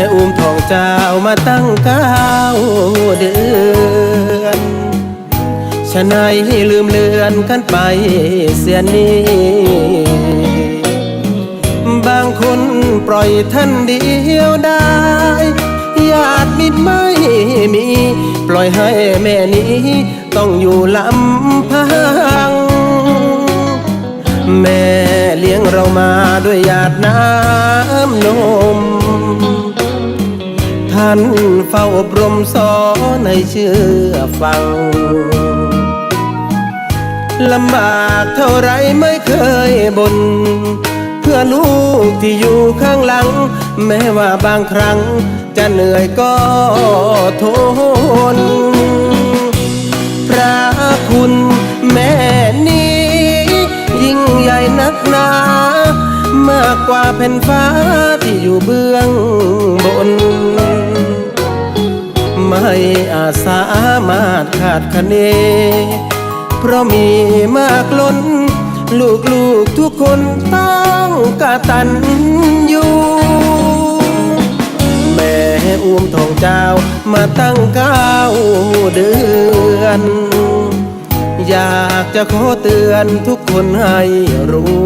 ม่อุ้มทองเจ้ามาตั้งเก้าเดือนฉะไหนให้ลืมเลือนกันไปเสียนี้ บางคนปล่อยท่านเดียวได้ญาติมิตรไม่มี ปล่อยให้แม่นี้ต้องอยู่ลำพัง แม่เลี้ยงเรามาด้วยหยาดน้ำนม ท่านเฝ้าอบรมสอนให้เชื่อฟังลำบากเท่าไรไม่เคยบน่นเพื่อลูกที่อยู่ข้างหลัง แม้ว่าบางครั้งจะเหนื่อยก็ทน พระคุณแม่นี้ ยิ่งใหญ่นักหนามากกว่าแผ่นฟ้าที่อยู่เบื้องบน อาจสามารถขาดคะเน เพราะมีมากล้น ลูกๆทุกคนต้องกตันอยู่แม่อุ้มทองเจ้ามาตั้งเก้าเดือนอยากจะขอเตือนทุกคนให้รู้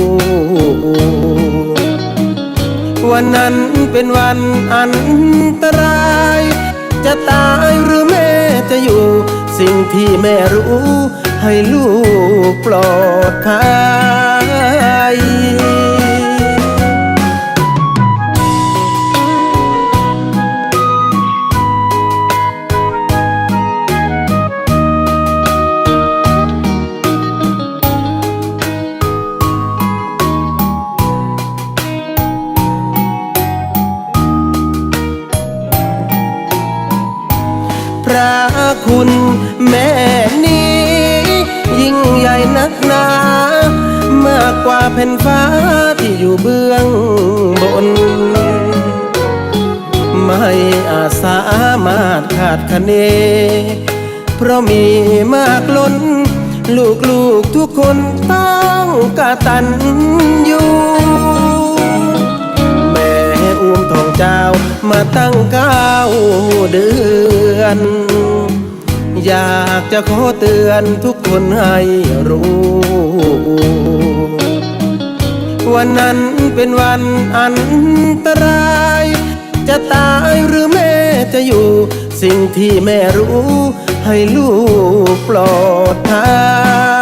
วันนั้นเป็นวันอันตราย สิ่งที่แม่รู้ ให้ลูกปลอดภัยพระคุณ แม่นี้ ยิ่งใหญ่นักหนามากกว่าแผ่นฟ้าที่อยู่เบื้องบน ไม่อาจสามารถขาดคะเน เพราะมีมากล้น ลูกๆทุกคนต้องกะตันอยู่แม่อุ้มทองเจ้ามาตั้งเก้าเดือน อยากจะขอเตือนทุกคนให้รู้ วันนั้นเป็นวันอันตราย จะตายหรือแม่จะอยู่ สิ่งที่แม่รู้ ให้ลูกปลอดภัย